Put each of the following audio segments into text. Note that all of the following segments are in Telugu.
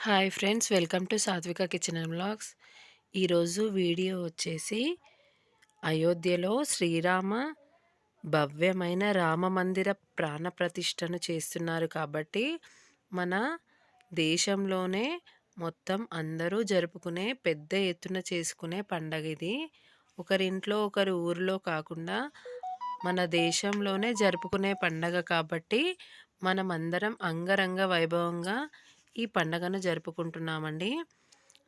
Hi friends welcome to Satvika kitchen and blogs ఈరోజు వీడియో వచ్చేసి అయోధ్యలో శ్రీరామ భవ్యమైన రామ మందిర ప్రాణ ప్రతిష్టను చేస్తున్నారు కాబట్టి మన దేశంలోనే మొత్తం అందరూ జరుపుకునే పెద్ద ఎత్తున చేసుకునే పండగ ఇది. ఒకరింట్లో ఒకరి ఊరిలో కాకుండా మన దేశంలోనే జరుపుకునే పండగ కాబట్టి మనమందరం అంగరంగ వైభవంగా ఈ పండగను జరుపుకుంటున్నామండి.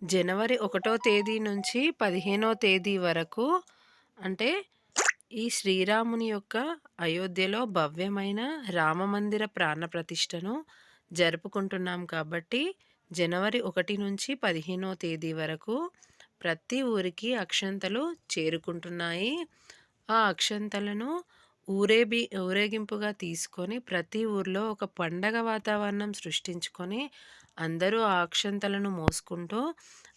జనవరి ఒకటో తేదీ నుంచి పదిహేనో తేదీ వరకు అంటే ఈ శ్రీరాముని యొక్క అయోధ్యలో భవ్యమైన రామమందిర ప్రాణ ప్రతిష్టను జరుపుకుంటున్నాం కాబట్టి జనవరి ఒకటి నుంచి పదిహేనో తేదీ వరకు ప్రతి ఊరికి అక్షంతలు చేరుకుంటున్నాయి. ఆ అక్షంతలను ఊరేబి ఊరేగింపుగా తీసుకొని ప్రతి ఊర్లో ఒక పండగ వాతావరణం సృష్టించుకొని అందరూ ఆ అక్షంతలను మోసుకుంటూ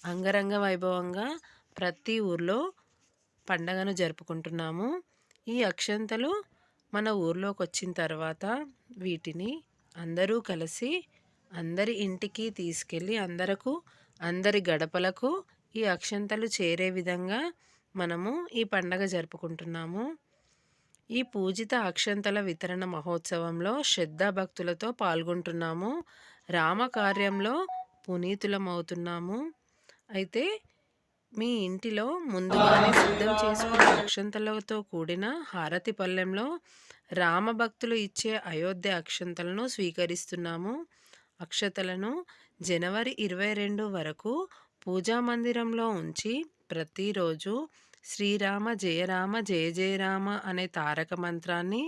అంగరంగ వైభవంగా ప్రతి ఊర్లో పండగను జరుపుకుంటున్నాము. ఈ అక్షంతలు మన ఊర్లోకి వచ్చిన తర్వాత వీటిని అందరూ కలిసి అందరి ఇంటికి తీసుకెళ్ళి అందరకు అందరి గడపలకు ఈ అక్షంతలు చేరే విధంగా మనము ఈ పండగ జరుపుకుంటున్నాము. ఈ పూజిత అక్షంతల వితరణ మహోత్సవంలో శ్రద్ధాభక్తులతో పాల్గొంటున్నాము. రామకార్యంలో పునీతులమవుతున్నాము. అయితే మీ ఇంటిలో ముందుగానే సిద్ధం చేసుకున్న అక్షంతలతో కూడిన హారతి పల్లెంలో రామభక్తులు ఇచ్చే అయోధ్య అక్షంతలను స్వీకరిస్తున్నాము. అక్షతలను జనవరి ఇరవై రెండు వరకు పూజా మందిరంలో ఉంచి ప్రతిరోజు శ్రీరామ జయరామ జయ జయరామ అనే తారక మంత్రాన్ని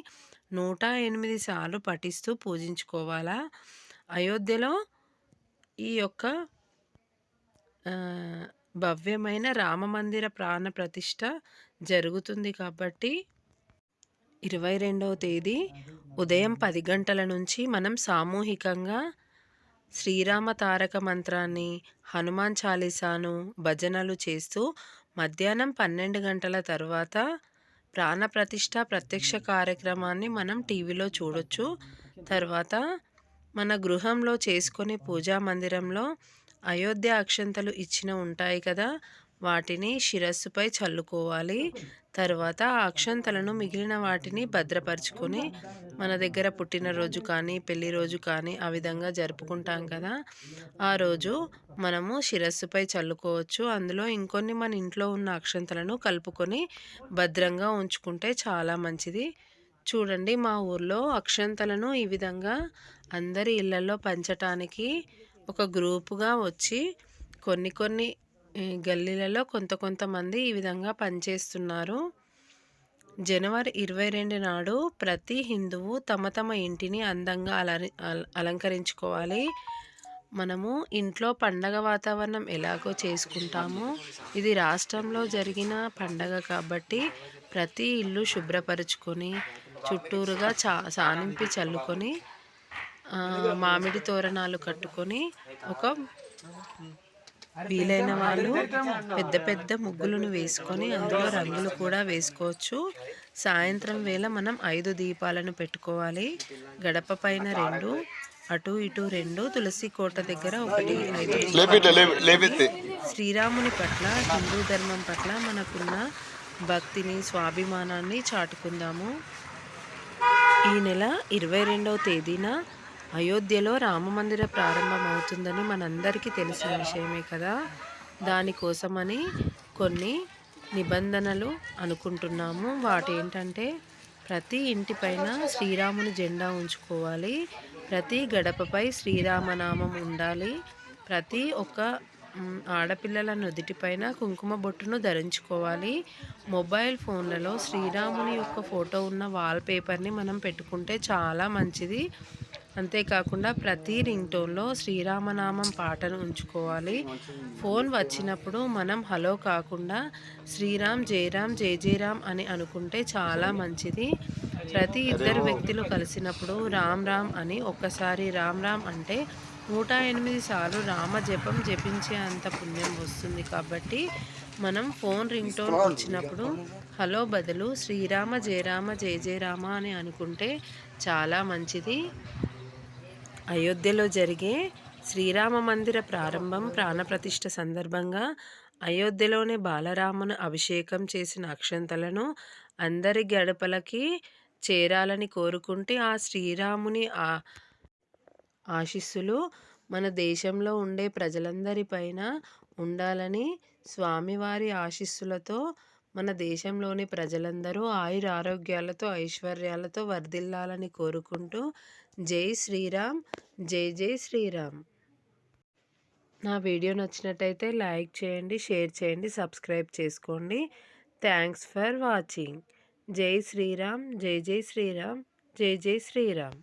నూట ఎనిమిది సార్లు పఠిస్తూ పూజించుకోవాలా? అయోధ్యలో ఈ యొక్క భవ్యమైన రామమందిర ప్రాణ ప్రతిష్ట జరుగుతుంది కాబట్టి ఇరవై రెండవ తేదీ ఉదయం పది గంటల నుంచి మనం సామూహికంగా శ్రీరామ తారక మంత్రాన్ని హనుమాన్ చాలీసాను భజనలు చేస్తూ మధ్యాహ్నం పన్నెండు గంటల తర్వాత ప్రాణప్రతిష్ఠ ప్రత్యక్ష కార్యక్రమాన్ని మనం టీవీలో చూడొచ్చు. తర్వాత మన గృహంలో చేసుకునే పూజా మందిరంలో అయోధ్య అక్షంతలు ఇచ్చిన ఉంటాయి కదా వాటిని శిరస్సుపై చల్లుకోవాలి. తర్వాత అక్షంతలను మిగిలిన వాటిని భద్రపరుచుకొని మన దగ్గర పుట్టినరోజు కానీ పెళ్ళి రోజు కానీ ఆ విధంగా జరుపుకుంటాం కదా. ఆ రోజు మనము శిరస్సుపై చల్లుకోవచ్చు. అందులో ఇంకొన్ని మన ఇంట్లో ఉన్న అక్షంతలను కలుపుకొని భద్రంగా ఉంచుకుంటే చాలా మంచిది. చూడండి మా ఊర్లో అక్షంతలను ఈ విధంగా అందరి ఇళ్ళలో పంచటానికి ఒక గ్రూపుగా వచ్చి కొన్ని కొన్ని గల్లీలలో కొంత కొంతమంది ఈ విధంగా పనిచేస్తున్నారు. జనవరి ఇరవై రెండు నాడు ప్రతి హిందువు తమ తమ ఇంటిని అందంగా అలరి అలంకరించుకోవాలి. మనము ఇంట్లో పండగ వాతావరణం ఎలాగో చేసుకుంటాము. ఇది రాష్ట్రంలో జరిగిన పండగ కాబట్టి ప్రతి ఇల్లు శుభ్రపరుచుకొని చుట్టూరుగా చా సానింపి చల్లుకొని మామిడి తోరణాలు కట్టుకొని ఒక వీలైన వాళ్ళు పెద్ద పెద్ద ముగ్గులను వేసుకొని అందులో రంగులు కూడా వేసుకోవచ్చు. సాయంత్రం వేళ మనం ఐదు దీపాలను పెట్టుకోవాలి. గడప పైన రెండు అటు ఇటు రెండు తులసి కోట దగ్గర ఒకటి ఐదు శ్రీరాముని పట్ల హిందూ ధర్మం పట్ల మనకున్న భక్తిని స్వాభిమానాన్ని చాటుకుందాము. ఈ నెల ఇరవై రెండవ తేదీన అయోధ్యలో రామమందిర ప్రారంభమవుతుందని మనందరికీ తెలిసిన విషయమే కదా. దానికోసమని కొన్ని నిబంధనలు అనుకుంటున్నాము. వాటి ఏంటంటే ప్రతి ఇంటిపైన శ్రీరాముని జెండా ఉంచుకోవాలి. ప్రతి గడపపై శ్రీరామనామం ఉండాలి. ప్రతి ఒక్క ఆడపిల్లల నుదుటిపైన కుంకుమ బొట్టును ధరించుకోవాలి. మొబైల్ ఫోన్లలో శ్రీరాముని యొక్క ఫోటో ఉన్న వాల్పేపర్ని మనం పెట్టుకుంటే చాలా మంచిది. అంతేకాకుండా ప్రతి రింగ్ టోన్లో శ్రీరామనామం పాటను ఉంచుకోవాలి. ఫోన్ వచ్చినప్పుడు మనం హలో కాకుండా శ్రీరామ్ జయరామ్ జయ జయరామ్ అని అనుకుంటే చాలా మంచిది. ప్రతి ఇద్దరు వ్యక్తులు కలిసినప్పుడు రామ్ రామ్ అని ఒక్కసారి రామ్ రామ్ అంటే నూట ఎనిమిది సార్లు రామ జపం జపించే అంత పుణ్యం వస్తుంది కాబట్టి మనం ఫోన్ రింగ్ టోన్ వచ్చినప్పుడు హలో బదులు శ్రీరామ జయరామ జయ జయరామ అని అనుకుంటే చాలా మంచిది. అయోధ్యలో జరిగే శ్రీరామ మందిర ప్రారంభం ప్రాణప్రతిష్ఠ సందర్భంగా అయోధ్యలోని బాలరామును అభిషేకం చేసిన అక్షంతలను అందరి గడపలకి చేరాలని కోరుకుంటే ఆ శ్రీరాముని ఆ ఆశీస్సులు మన దేశంలో ఉండే ప్రజలందరిపైన ఉండాలని స్వామివారి ఆశీస్సులతో మన దేశంలోని ప్రజలందరూ ఆయుర ఆరోగ్యాలతో ఐశ్వర్యాలతో వర్ధిల్లాలని కోరుకుంటూ జై శ్రీరామ్ జై జై శ్రీరామ్. నా వీడియో నచ్చినట్టయితే లైక్ చేయండి షేర్ చేయండి సబ్స్క్రైబ్ చేసుకోండి. Thanks for watching. జై శ్రీరామ్ జై జై శ్రీరామ్ జై జై శ్రీరామ్.